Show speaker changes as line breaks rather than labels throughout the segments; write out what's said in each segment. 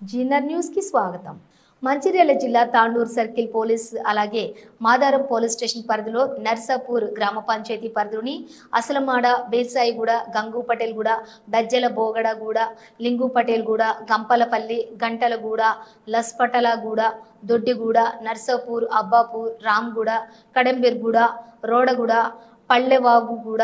Zener న్యూస్కి స్వాగతం. మంచిర్యాల జిల్లా తాండూరు సర్కిల్ పోలీస్ అలాగే మాదారం పోలీస్ స్టేషన్ పరిధిలో నర్సాపూర్ గ్రామ పంచాయతీ పరిధిలోని అసలమాడ బేసాయిగూడ గంగు పటేల్గూడ బెజ్జల బోగడగూడ లింగు పటేల్గూడ గంపలపల్లి గంటలగూడ లస్పటలగూడ దొడ్డిగూడ నర్సాపూర్ అబ్బాపూర్ రామ్గూడ కడంబెర్గూడ రోడగూడ పల్లెవాగుగూడ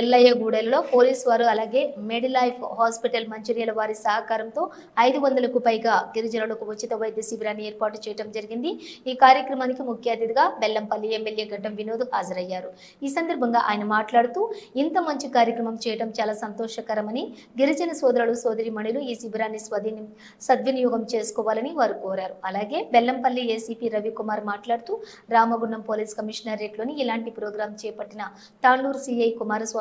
ఎల్లయ్యగూడెలలో పోలీసు వారు అలాగే మెడిలైఫ్ హాస్పిటల్ మంచిర్యాల వారి సహకారంతో ఐదు వందలకు పైగా గిరిజనులకు ఉచిత వైద్య శిబిరాన్ని ఏర్పాటు చేయడం జరిగింది. ఈ కార్యక్రమానికి ముఖ్య అతిథిగా బెల్లంపల్లి ఎమ్మెల్యే గడ్డం వినోద్ హాజరయ్యారు. ఈ సందర్భంగా ఆయన మాట్లాడుతూ ఇంత మంచి కార్యక్రమం చేయడం చాలా సంతోషకరమని గిరిజన సోదరులు సోదరిమణులు ఈ శిబిరాన్ని స్వధీనం సద్వినియోగం చేసుకోవాలని వారు కోరారు. అలాగే బెల్లంపల్లి ఏసీపీ రవికుమార్ మాట్లాడుతూ రామగుండం పోలీస్ కమిషనరేట్లోని ఇలాంటి ప్రోగ్రాం చేపట్టిన తాండూరు సిఐ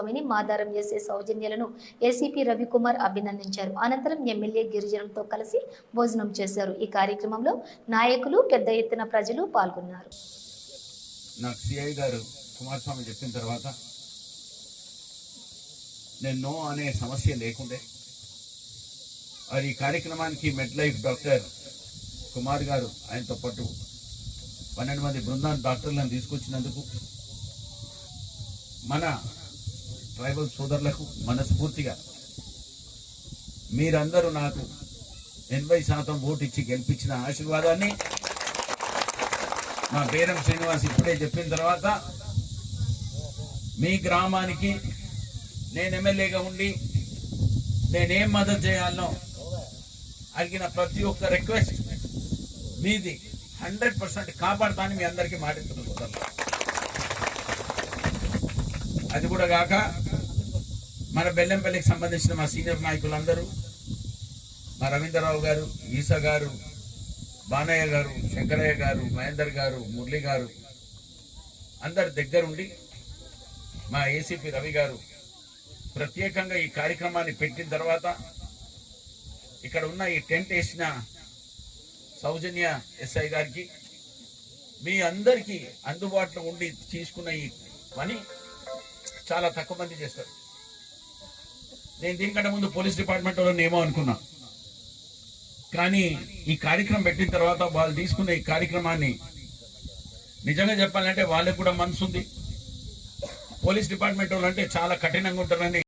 స్వామిని మాదారం చేసే సౌజన్యలను ఏసీపీ రవికుమార్ అభినందించారు. అనంతరం ఎమ్మెల్యే గిరిజనులతో కలిసి భోజనం చేశారు. ఈ కార్యక్రమంలో నాయకులు పెద్ద ఎత్తున ప్రజలు పాల్గొన్నారు.
నాకు సిఐ గారు కుమారస్వామి చెప్పిన తర్వాత నేను నో అనే సమస్య లేకుండే. మరి ఈ కార్యక్రమానికి మెడ్ లైఫ్ డాక్టర్ కుమార్ గారు ఆయనతో పాటు పన్నెండు మంది బృందాన్ని డాక్టర్లను తీసుకొచ్చినందుకు మన ట్రైబల్ సోదరులకు మనస్ఫూర్తిగా. మీరందరూ నాకు ఎనభై శాతం ఓటు ఇచ్చి గెలిపించిన ఆశీర్వాదాన్ని మా బేరం శ్రీనివాస్ ఇప్పుడే చెప్పిన తర్వాత మీ గ్రామానికి నేను ఎమ్మెల్యేగా ఉండి నేనేం మద్దతు చేయాలనో అడిగిన ప్రతి ఒక్క రిక్వెస్ట్ మీది హండ్రెడ్ పర్సెంట్ కాపాడతాను మీ అందరికీ మాటిస్తున్నాను. అది కూడా కాక మన బెల్లంపల్లికి సంబంధించిన మా సీనియర్ నాయకులందరూ మా రవీంద్రరావు గారు ఈసా గారు బానయ్య గారు శంకరయ్య గారు మహేందర్ గారు మురళి గారు అందరి దగ్గరుండి మా ఏసీపీ రవి గారు ప్రత్యేకంగా ఈ కార్యక్రమాన్ని పెట్టిన తర్వాత ఇక్కడ ఉన్న ఈ టెంట్ వేసిన సౌజన్య ఎస్ఐ గారికి మీ అందరికీ అందుబాటులో ఉండి తీసుకున్న ఈ పని చాలా తక్కువ మంది చేస్తారు. నేను దీనికంటే ముందు పోలీస్ డిపార్ట్మెంట్ వాళ్ళని ఏమో అనుకున్నా. కానీ ఈ కార్యక్రమం పెట్టిన తర్వాత వాళ్ళు తీసుకున్న ఈ కార్యక్రమాన్ని నిజంగా చెప్పాలంటే వాళ్ళకి కూడా మనసు ఉంది పోలీస్ డిపార్ట్మెంట్ వాళ్ళు అంటే చాలా కఠినంగా ఉంటారని